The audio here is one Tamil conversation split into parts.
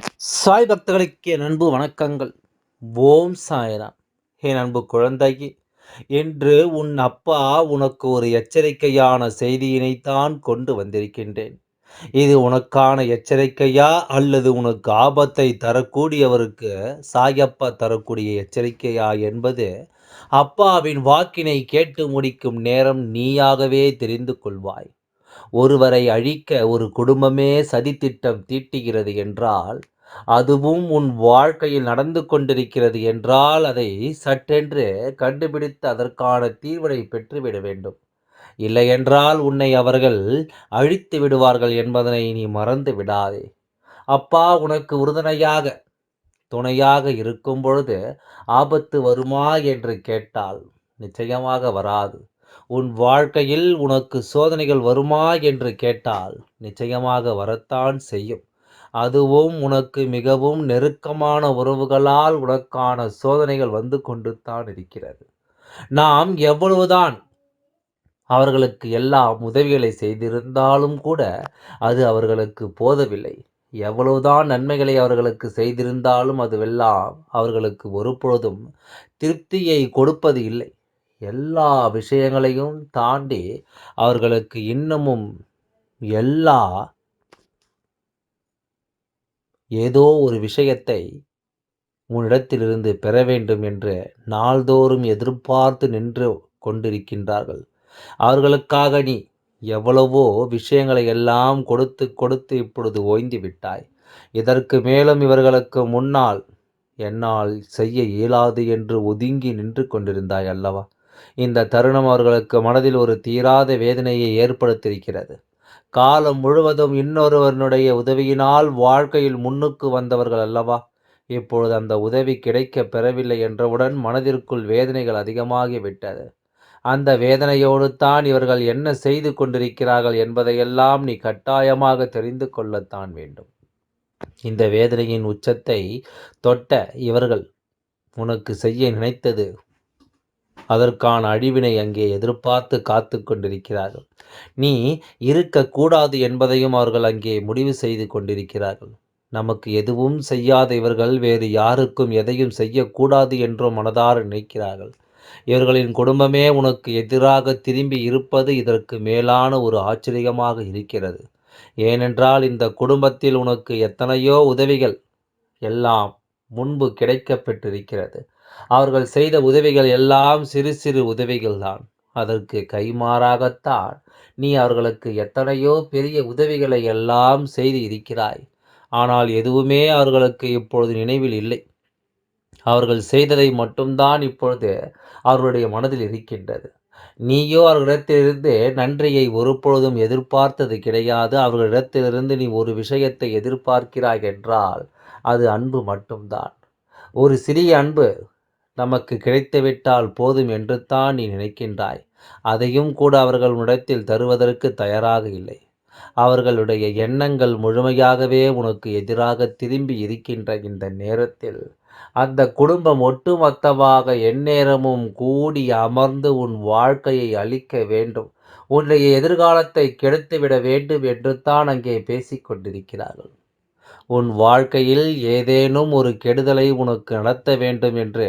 சாய் பக்தர்களுக்கு என் அன்பு வணக்கங்கள். ஓம் சாய்ராம். என் அன்பு குழந்தைக்கு என்று உன் அப்பா உனக்கு ஒரு எச்சரிக்கையான செய்தியினைத்தான் கொண்டு வந்திருக்கின்றேன். இது உனக்கான எச்சரிக்கையா அல்லது உனக்கு ஆபத்தை தரக்கூடியவருக்கு சாயப்பா தரக்கூடிய எச்சரிக்கையா என்பது அப்பாவின் வாக்கினை கேட்டு முடிக்கும் நேரம் நீயாகவே தெரிந்து கொள்வாய். ஒருவரை அழிக்க ஒரு குடும்பமே சதித்திட்டம் தீட்டுகிறது என்றால் அதுவும் உன் வாழ்க்கையில் நடந்து கொண்டிருக்கிறது என்றால் அதை சட்டென்று கண்டுபிடித்து அதற்கான தீர்வினை பெற்றுவிட வேண்டும். இல்லையென்றால் உன்னை அவர்கள் அழித்து விடுவார்கள் என்பதனை நீ மறந்து விடாதே. அப்பா உனக்கு உறுதுணையாக துணையாக இருக்கும் பொழுது ஆபத்து வருமா என்று கேட்டால் நிச்சயமாக வராது. உன் வாழ்க்கையில் உனக்கு சோதனைகள் வருமா என்று கேட்டால் நிச்சயமாக வரத்தான் செய்யும். அதுவும் உனக்கு மிகவும் நெருக்கமான உறவுகளால் உனக்கான சோதனைகள் வந்து கொண்டு தான் இருக்கிறது. நாம் எவ்வளவுதான் அவர்களுக்கு எல்லாம் உதவிகளை செய்திருந்தாலும் கூட அது அவர்களுக்கு போதவில்லை. எவ்வளவுதான் நன்மைகளை அவர்களுக்கு செய்திருந்தாலும் அதுவெல்லாம் அவர்களுக்கு ஒருபொழுதும் திருப்தியை கொடுப்பது இல்லை. எல்லா விஷயங்களையும் தாண்டி அவர்களுக்கு இன்னமும் எல்லா ஏதோ ஒரு விஷயத்தை உன்னிடத்திலிருந்து பெற வேண்டும் என்று நாள்தோறும் எதிர்பார்த்து நின்று கொண்டிருக்கின்றார்கள். அவர்களுக்காக நீ எவ்வளவோ விஷயங்களை எல்லாம் கொடுத்து கொடுத்து இப்பொழுது ஓய்ந்து விட்டாய். இதற்கு மேலும் இவர்களுக்கு முன்னால் என்னால் செய்ய இயலாது என்று ஒதுங்கி நின்று கொண்டிருந்தாய் அல்லவா? இந்த தருணம் அவர்களுக்கு மனதில் ஒரு தீராத வேதனையை ஏற்படுத்தியிருக்கிறது. காலம் முழுவதும் இன்னொருவனுடைய உதவியினால் வாழ்க்கையில் முன்னுக்கு வந்தவர்கள் அல்லவா? இப்பொழுது அந்த உதவி கிடைக்க பெறவில்லை என்றவுடன் மனதிற்குள் வேதனைகள் அதிகமாகிவிட்டது அந்த வேதனையோடு தான் இவர்கள் என்ன செய்து கொண்டிருக்கிறார்கள் என்பதையெல்லாம் நீ கட்டாயமாக தெரிந்து கொள்ளத்தான் வேண்டும். இந்த வேதனையின் உச்சத்தை தொட்ட இவர்கள் உனக்கு செய்ய நினைத்தது அதற்கான அழிவினை அங்கே எதிர்பார்த்து காத்து கொண்டிருக்கிறார்கள். நீ இருக்கக்கூடாது என்பதையும் அவர்கள் அங்கே முடிவு செய்து கொண்டிருக்கிறார்கள். நமக்கு எதுவும் செய்யாத இவர்கள் வேறு யாருக்கும் எதையும் செய்யக்கூடாது என்றும் மனதார நினைக்கிறார்கள். இவர்களின் குடும்பமே உனக்கு எதிராக திரும்பி இருப்பது இதற்கு மேலான ஒரு ஆச்சரியமாக இருக்கிறது. ஏனென்றால் இந்த குடும்பத்தில் உனக்கு எத்தனையோ உதவிகள் எல்லாம் முன்பு கிடைக்கப்பெற்றிருக்கிறது. அவர்கள் செய்த உதவிகள் எல்லாம் சிறு சிறு உதவிகள்தான். அதற்கு கைமாறாகத்தான் நீ அவர்களுக்கு எத்தனையோ பெரிய உதவிகளை எல்லாம் செய்து இருக்கிறாய். ஆனால் எதுவுமே அவர்களுக்கு இப்பொழுது நினைவில் இல்லை. அவர்கள் செய்ததை மட்டும்தான் இப்பொழுது அவர்களுடைய மனதில் இருக்கின்றது. நீயோ அவர்களிடத்திலிருந்து நன்றியை ஒருபொழுதும் எதிர்பார்த்தது கிடையாது. அவர்களிடத்திலிருந்து நீ ஒரு விஷயத்தை எதிர்பார்க்கிறாய் என்றால் அது அன்பு மட்டும்தான். ஒரு சிறிய அன்பு நமக்கு கிடைத்துவிட்டால் போதும் என்று தான் நீ நினைக்கின்றாய். அதையும் கூட அவர்கள் உன்னிடத்தில் தருவதற்கு தயாராக இல்லை. அவர்களுடைய எண்ணங்கள் முழுமையாகவே உனக்கு எதிராக திரும்பி இருக்கின்ற இந்த நேரத்தில் அந்த குடும்பம் ஒட்டுமொத்தமாக எந்நேரமும் கூடி அமர்ந்து உன் வாழ்க்கையை அழிக்க வேண்டும். உன்னுடைய எதிர்காலத்தை கெடுத்துவிட வேண்டும் என்று தான் அங்கே பேசிக்கொண்டிருக்கிறார்கள். உன் வாழ்க்கையில் ஏதேனும் ஒரு கெடுதலை உனக்கு நடத்த வேண்டும் என்று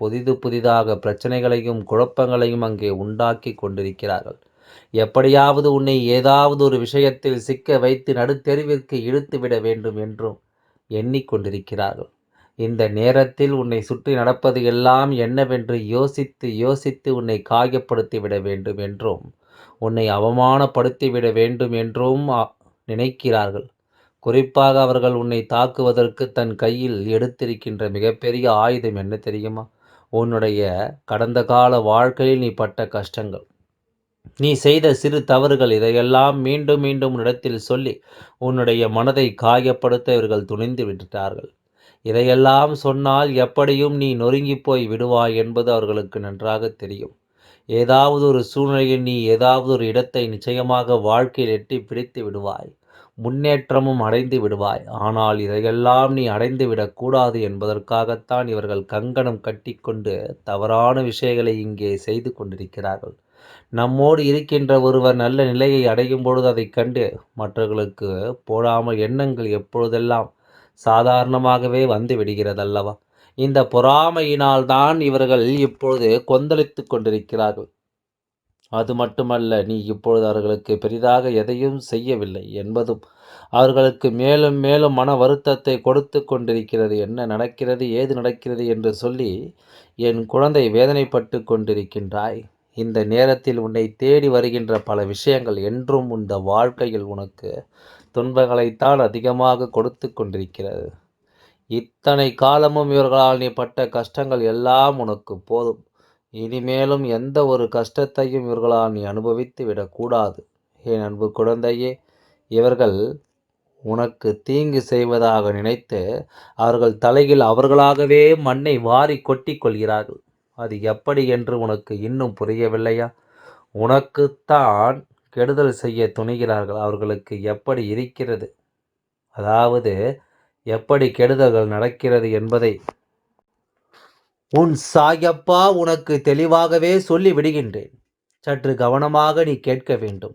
புதிது புதிதாக பிரச்சனைகளையும் குழப்பங்களையும் அங்கே உண்டாக்கி கொண்டிருக்கிறார்கள். எப்படியாவது உன்னை ஏதாவது ஒரு விஷயத்தில் சிக்க வைத்து நடுத்தெருவிற்கு இழுத்துவிட வேண்டும் என்றும் எண்ணிக்கொண்டிருக்கிறார்கள். இந்த நேரத்தில் உன்னை சுற்றி நடப்பது எல்லாம் என்னவென்று யோசித்து யோசித்து உன்னை காயப்படுத்தி விட வேண்டும் என்றும் உன்னை அவமானப்படுத்திவிட வேண்டும் என்றும் நினைக்கிறார்கள். குறிப்பாக அவர்கள் உன்னை தாக்குவதற்கு தன் கையில் எடுத்திருக்கின்ற மிகப்பெரிய ஆயுதம் என்ன தெரியுமா? உன்னுடைய கடந்த கால வாழ்க்கையில் நீ பட்ட கஷ்டங்கள். நீ செய்த சிறு தவறுகள் இதையெல்லாம் மீண்டும் மீண்டும் உன்னிடத்தில் சொல்லி உன்னுடைய மனதை காயப்படுத்த இவர்கள் துணிந்து விட்டார்கள் இதையெல்லாம் சொன்னால் எப்படியும் நீ நொறுங்கி போய் விடுவாய் என்பது அவர்களுக்கு நன்றாக தெரியும். ஏதாவது ஒரு சூழ்நிலையில் நீ ஏதாவது ஒரு இடத்தை நிச்சயமாக வாழ்க்கையில் எட்டி பிடித்து விடுவாய். முன்னேற்றமும் அடைந்து விடுவாய். ஆனால் இதையெல்லாம் நீ அடைந்து விடக்கூடாது என்பதற்காகத்தான் இவர்கள் கங்கணம் கட்டிக்கொண்டு தவறான விஷயங்களை இங்கே செய்து கொண்டிருக்கிறார்கள். நம்மோடு இருக்கின்ற ஒருவர் நல்ல நிலையை அடையும் பொழுது அதைக் கண்டு மற்றவர்களுக்கு போடாமல் எண்ணங்கள் எப்பொழுதெல்லாம் சாதாரணமாகவே வந்து விடுகிறதல்லவா? இந்த பொறாமையினால் தான் இவர்கள் இப்பொழுது கொந்தளித்து கொண்டிருக்கிறார்கள். அது மட்டுமல்ல நீ இப்பொழுது அவர்களுக்கு பெரிதாக எதையும் செய்யவில்லை என்பதும் அவர்களுக்கு மேலும் மேலும் மன வருத்தத்தை கொடுத்து கொண்டிருக்கிறது. என்ன நடக்கிறது ஏது நடக்கிறது என்று சொல்லி என் குழந்தை வேதனைப்பட்டு கொண்டிருக்கின்றாய். இந்த நேரத்தில் உன்னை தேடி வருகின்ற பல விஷயங்கள் என்றும் இந்த வாழ்க்கையில் உனக்கு துன்பங்களைத்தான் அதிகமாக கொடுத்து கொண்டிருக்கிறது. இத்தனை காலமும் இவர்களால் நீ பட்ட கஷ்டங்கள் எல்லாம் உனக்கு போதும். இனிமேலும் எந்த ஒரு கஷ்டத்தையும் இவர்களால் நீ அனுபவித்து விடக்கூடாது. என் அன்பு குழந்தையே இவர்கள் உனக்கு தீங்கு செய்வதாக நினைத்து அவர்கள் தலையில் அவர்களாகவே மண்ணை வாரி கொட்டி கொள்கிறார்கள். அது எப்படி என்று உனக்கு இன்னும் புரியவில்லையா? உனக்குத்தான் கெடுதல் செய்ய துணிகிறார்கள். அவர்களுக்கு எப்படி இருக்கிறது? அதாவது எப்படி கெடுதல்கள் நடக்கிறது என்பதை உன் சாயப்பா உனக்கு தெளிவாகவே சொல்லி விடுகின்றேன் சற்று கவனமாக நீ கேட்க வேண்டும்.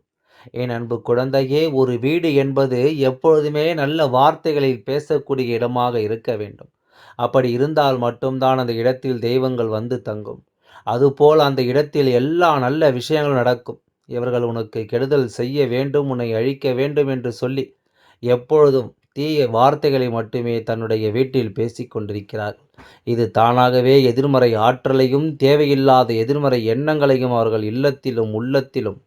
என் அன்பு குழந்தையே ஒரு வீடு என்பது எப்பொழுதுமே நல்ல வார்த்தைகளில் பேசக்கூடிய இடமாக இருக்க வேண்டும். அப்படி இருந்தால் மட்டும்தான் அந்த இடத்தில் தெய்வங்கள் வந்து தங்கும். அதுபோல் அந்த இடத்தில் எல்லா நல்ல விஷயங்களும் நடக்கும். இவர்கள் உனக்கு கெடுதல் செய்ய வேண்டும் உன்னை அழிக்க வேண்டும் என்று சொல்லி எப்பொழுதும் தீய வார்த்தைகளை மட்டுமே தன்னுடைய வீட்டில் பேசிக்கொண்டிருக்கிறார்கள் இது தானாகவே எதிர்மறை ஆற்றலையும் தேவையில்லாத எதிர்மறை எண்ணங்களையும் அவர்கள் இல்லத்திலும் உள்ளத்திலும்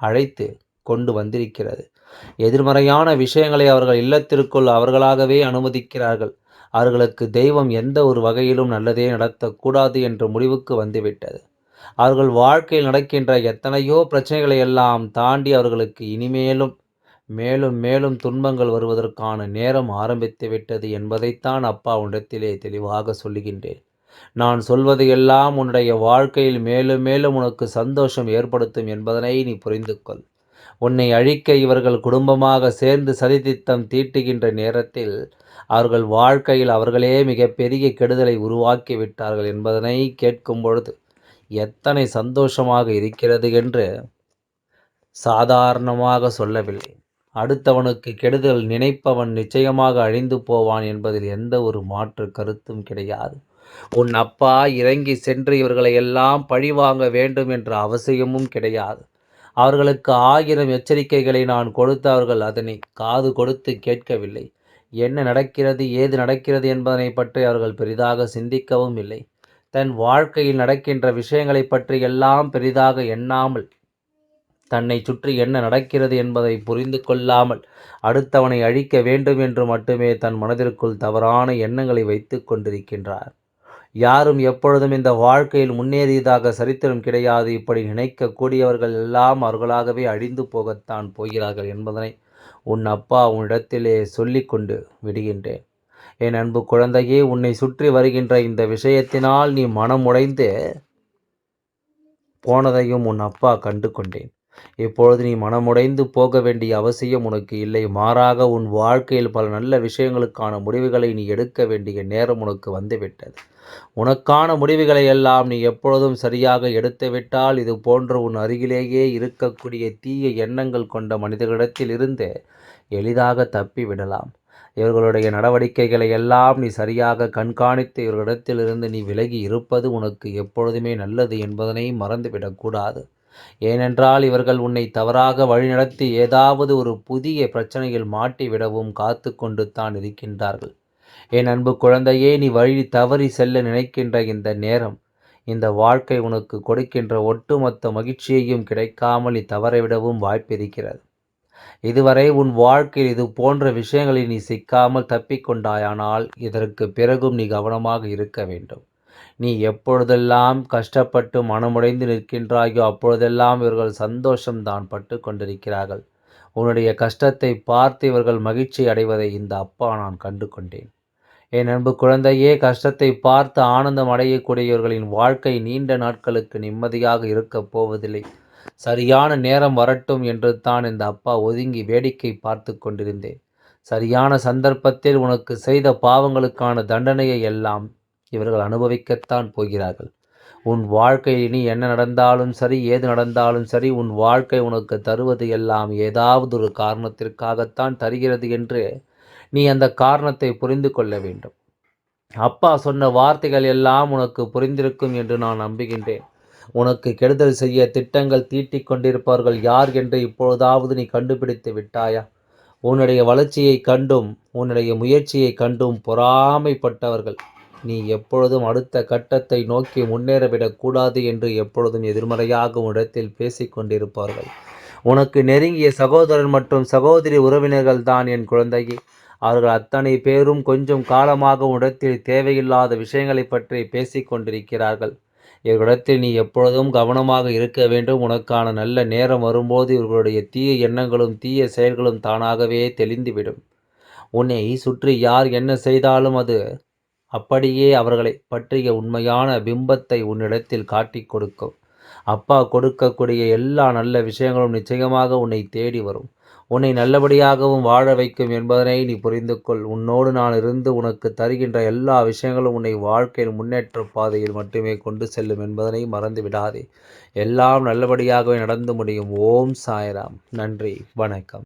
அழைத்து கொண்டு வந்திருக்கிறது. எதிர்மறையான விஷயங்களை அவர்கள் இல்லத்திற்குள் அவர்களாகவே அனுமதிக்கிறார்கள். அவர்களுக்கு தெய்வம் எந்த ஒரு வகையிலும் நல்லதே நடத்தக்கூடாது என்ற முடிவுக்கு வந்துவிட்டது. அவர்கள் வாழ்க்கையில் நடக்கின்ற எத்தனையோ பிரச்சனைகளை எல்லாம் தாண்டி அவர்களுக்கு இனிமேலும் மேலும் மேலும் துன்பங்கள் வருவதற்கான நேரம் ஆரம்பித்து விட்டது என்பதைத்தான் அப்பா உன்னிடத்திலே தெளிவாக சொல்லுகின்றேன். நான் சொல்வது எல்லாம் உன்னுடைய வாழ்க்கையில் மேலும் மேலும் உனக்கு சந்தோஷம் ஏற்படுத்தும் என்பதனை நீ புரிந்து கொள் உன்னை அழிக்க இவர்கள் குடும்பமாக சேர்ந்து சதித்தித்தம் தீட்டுகின்ற நேரத்தில் அவர்கள் வாழ்க்கையில் அவர்களே மிகப்பெரிய கெடுதலை உருவாக்கி விட்டார்கள் என்பதனை கேட்கும் பொழுது எத்தனை சந்தோஷமாக இருக்கிறது என்று சாதாரணமாக சொல்லவில்லை. அடுத்தவனுக்கு கெடுதல் நினைப்பவன் நிச்சயமாக அழிந்து போவான் என்பதில் எந்த ஒரு மாற்று கருத்தும் கிடையாது. உன் அப்பா இறங்கி சென்று இவர்களை எல்லாம் பழிவாங்க வேண்டும் என்ற அவசியமும் கிடையாது. அவர்களுக்கு ஆயிரம் எச்சரிக்கைகளை நான் கொடுத்து அவர்கள் அதனை காது கொடுத்து கேட்கவில்லை. என்ன நடக்கிறது ஏது நடக்கிறது என்பதனை பற்றி அவர்கள் பெரிதாக சிந்திக்கவும் இல்லை. தன் வாழ்க்கையில் நடக்கின்ற விஷயங்களை பற்றி எல்லாம் பெரிதாக எண்ணாமல் தன்னை சுற்றி என்ன நடக்கிறது என்பதை புரிந்து கொள்ளாமல் அடுத்தவனை அழிக்க வேண்டும் என்று மட்டுமே தன் மனதிற்குள் தவறான எண்ணங்களை வைத்து கொண்டிருக்கின்றார். யாரும் எப்பொழுதும் இந்த வாழ்க்கையில் முன்னேறியதாக சரித்திரம் கிடையாது. இப்படி நினைக்கக்கூடியவர்கள் எல்லாம் அவர்களாகவே அழிந்து போகத்தான் போகிறார்கள் என்பதனை உன் அப்பா உன்னிடத்திலே சொல்லி கொண்டு விடுகின்றேன். என் அன்பு குழந்தையே உன்னை சுற்றி வருகின்ற இந்த விஷயத்தினால் நீ மனம் உடைந்து போனதையும் உன் அப்பா கண்டு கொண்டேன் இப்பொழுது நீ மனமுடைந்து போக வேண்டிய அவசியம் உனக்கு இல்லை. மாறாக உன் வாழ்க்கையில் பல நல்ல விஷயங்களுக்கான முடிவுகளை நீ எடுக்க வேண்டிய நேரம் உனக்கு வந்துவிட்டது. உனக்கான முடிவுகளை எல்லாம் நீ எப்பொழுதும் சரியாக எடுத்துவிட்டால் இது போன்ற உன் அருகிலேயே இருக்கக்கூடிய தீய எண்ணங்கள் கொண்ட மனிதர்களிடத்தில் இருந்து எளிதாக தப்பி விடலாம். இவர்களுடைய நடவடிக்கைகளை எல்லாம் நீ சரியாக கண்காணித்து இவர்களிடத்திலிருந்து நீ விலகி இருப்பது உனக்கு எப்பொழுதுமே நல்லது என்பதனை மறந்துவிடக்கூடாது ஏனென்றால் இவர்கள் உன்னை தவறாக வழிநடத்தி ஏதாவது ஒரு புதிய பிரச்சனையில் மாட்டிவிடவும் காத்து கொண்டு தான் இருக்கின்றார்கள். என் அன்பு குழந்தையே நீ வழி தவறி செல்ல நினைக்கின்ற இந்த நேரம் இந்த வாழ்க்கை உனக்கு கொடுக்கின்ற ஒட்டுமொத்த மகிழ்ச்சியையும் கிடைக்காமல் நீ தவறவிடவும் வாய்ப்பிருக்கிறது. இதுவரை உன் வாழ்க்கையில் இது போன்ற விஷயங்களில் நீ சிக்காமல் தப்பிக்கொண்டாயானால் இதற்கு பிறகும் நீ கவனமாக இருக்க வேண்டும். நீ எப்பொழுதெல்லாம் கஷ்டப்பட்டு மனமுடைந்து நிற்கின்றாயோ அப்பொழுதெல்லாம் இவர்கள் சந்தோஷம்தான் பட்டு கொண்டிருக்கிறார்கள். உன்னுடைய கஷ்டத்தை பார்த்து இவர்கள் மகிழ்ச்சி அடைவதை இந்த அப்பா நான் கண்டு கொண்டேன். என் அன்பு குழந்தையே கஷ்டத்தை பார்த்து ஆனந்தம் அடையக்கூடியவர்களின் வாழ்க்கை நீண்ட நாட்களுக்கு நிம்மதியாக இருக்கப் போவதில்லை. சரியான நேரம் வரட்டும் என்று தான் இந்த அப்பா ஒதுங்கி வேடிக்கை பார்த்து கொண்டிருந்தேன். சரியான சந்தர்ப்பத்தில் உனக்கு செய்த பாவங்களுக்கான தண்டனையை எல்லாம் இவர்கள் அனுபவிக்கத்தான் போகிறார்கள். உன் வாழ்க்கையில் இனி என்ன நடந்தாலும் சரி ஏது நடந்தாலும் சரி உன் வாழ்க்கை உனக்கு தருவது எல்லாம் ஏதாவது ஒரு காரணத்திற்காகத்தான் தருகிறது என்று நீ அந்த காரணத்தை புரிந்து கொள்ள வேண்டும். அப்பா சொன்ன வார்த்தைகள் எல்லாம் உனக்கு புரிந்திருக்கும் என்று நான் நம்புகின்றேன். உனக்கு கெடுதல் செய்ய திட்டங்கள் தீட்டிக் கொண்டிருப்பவர்கள் யார் என்று இப்பொழுதாவது நீ கண்டுபிடித்து விட்டாயா? உன்னுடைய வளர்ச்சியை கண்டும் உன்னுடைய முயற்சியை கண்டும் பொறாமைப்பட்டவர்கள். நீ எப்பொழுதும் அடுத்த கட்டத்தை நோக்கி முன்னேறவிடக்கூடாது என்று எப்பொழுதும் எதிர்மறையாக உன்னிடத்தில் பேசிக் கொண்டிருப்பார்கள். உனக்கு நெருங்கிய சகோதரன் மற்றும் சகோதரி உறவினர்கள் தான் என் குழந்தையே. அவர்கள் அத்தனை பேரும் கொஞ்சம் காலமாக இடத்தில் தேவையில்லாத விஷயங்களை பற்றி பேசிக்கொண்டிருக்கிறார்கள் இவர்களிடத்தில் நீ எப்பொழுதும் கவனமாக இருக்க வேண்டும். உனக்கான நல்ல நேரம் வரும்போது இவர்களுடைய தீய எண்ணங்களும் தீய செயல்களும் தானாகவே தெளிந்துவிடும். உன்னை சுற்றி யார் என்ன செய்தாலும் அது அப்படியே அவர்களை பற்றிய உண்மையான பிம்பத்தை உன்னிடத்தில் காட்டிக் கொடுக்கும் அப்பா கொடுக்கக்கூடிய எல்லா நல்ல விஷயங்களும் நிச்சயமாக உன்னை தேடி வரும். உன்னை நல்லபடியாகவும் வாழ வைக்கும் என்பதனை நீ புரிந்து கொள் உன்னோடு நான் இருந்து உனக்கு தருகின்ற எல்லா விஷயங்களும் உன்னை வாழ்க்கையில் முன்னேற்ற பாதையில் மட்டுமே கொண்டு செல்லும் என்பதனை மறந்து விடாதே. எல்லாம் நல்லபடியாகவே நடந்து முடியும். ஓம் சாய்ராம். நன்றி. வணக்கம்.